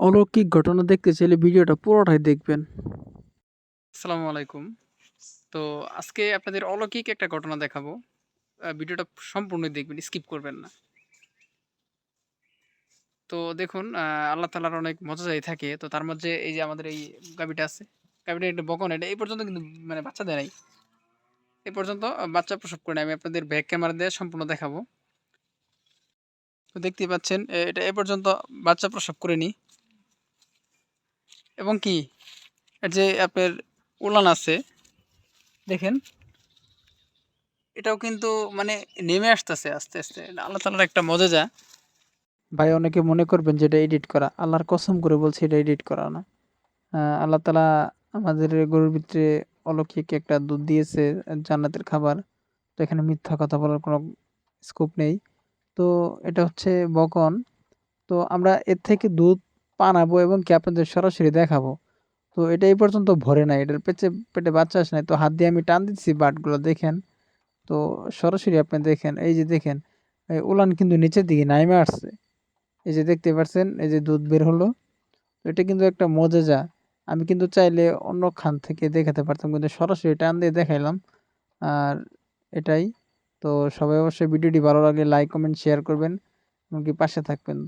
অলৌকিক ঘটনা দেখতে চাইলে ভিডিওটা পুরোটাই দেখবেন। আসসালামু আলাইকুম। তো আজকে আপনাদের অলৌকিক একটা ঘটনা দেখাবো। ভিডিওটা সম্পূর্ণ দেখবেন, স্কিপ করবেন না। তো দেখুন আল্লাহ তালার অনেক মজাদারি থাকে। তো তার মধ্যে এই যে আমাদের এই গাবিটা আছে গাবিটা একটা বকন, এটা এই পর্যন্ত কিন্তু মানে বাচ্চা দেয় নাই। এই পর্যন্ত বাচ্চা প্রসব করে আমি আপনাদের ব্যাক ক্যামেরা দিয়ে সম্পূর্ণ দেখাবো। তো দেখতেই পাচ্ছেন এটা এ পর্যন্ত বাচ্চা প্রসব করেনি। এবং কি? যে আপনার উলান আছে, দেখেন। এটাও কিন্তু মানে নেমে আসতেছে আস্তে আস্তে। আল্লাহ তালার একটা মজেজা। ভাই, অনেকে মনে করবেন যে এটা এডিট করা। আল্লাহর কসম করে বলছে, এটা এডিট করা না। আল্লাহ তালা আমাদের গরুর ভিতরে অলৌকিক একটা দুধ দিয়েছে, জান্নাতের খাবার। তো এখানে মিথ্যা কথা বলার কোনো স্কোপ নেই। তো এটা হচ্ছে বকন। তো আমরা এর থেকে দুধ পানাবো এবং কি আপনাদের সরাসরি দেখাবো। তো এটা এই পর্যন্ত ভরে নাই, এটার পেটে পেটে বাচ্চা আসে নাই। তো হাত দিয়ে আমি টান দিচ্ছি বাটগুলো, দেখেন। তো সরাসরি আপনি দেখেন, এই যে দেখেন, এই উলান কিন্তু নিচের দিকে নাইমে আসছে। এই যে দেখতে পাচ্ছেন, এই যে দুধ বের হলো। তো এটা কিন্তু একটা মজেজা। আমি কিন্তু চাইলে অন্য খান থেকে দেখাতে পারতাম, কিন্তু সরাসরি টান দিয়ে দেখাইলাম। আর এটাই। তো সবাই অবশ্যই ভিডিওটি ভালো লাগলে লাইক কমেন্ট শেয়ার করবেন। এমনকি পাশে থাকবেন।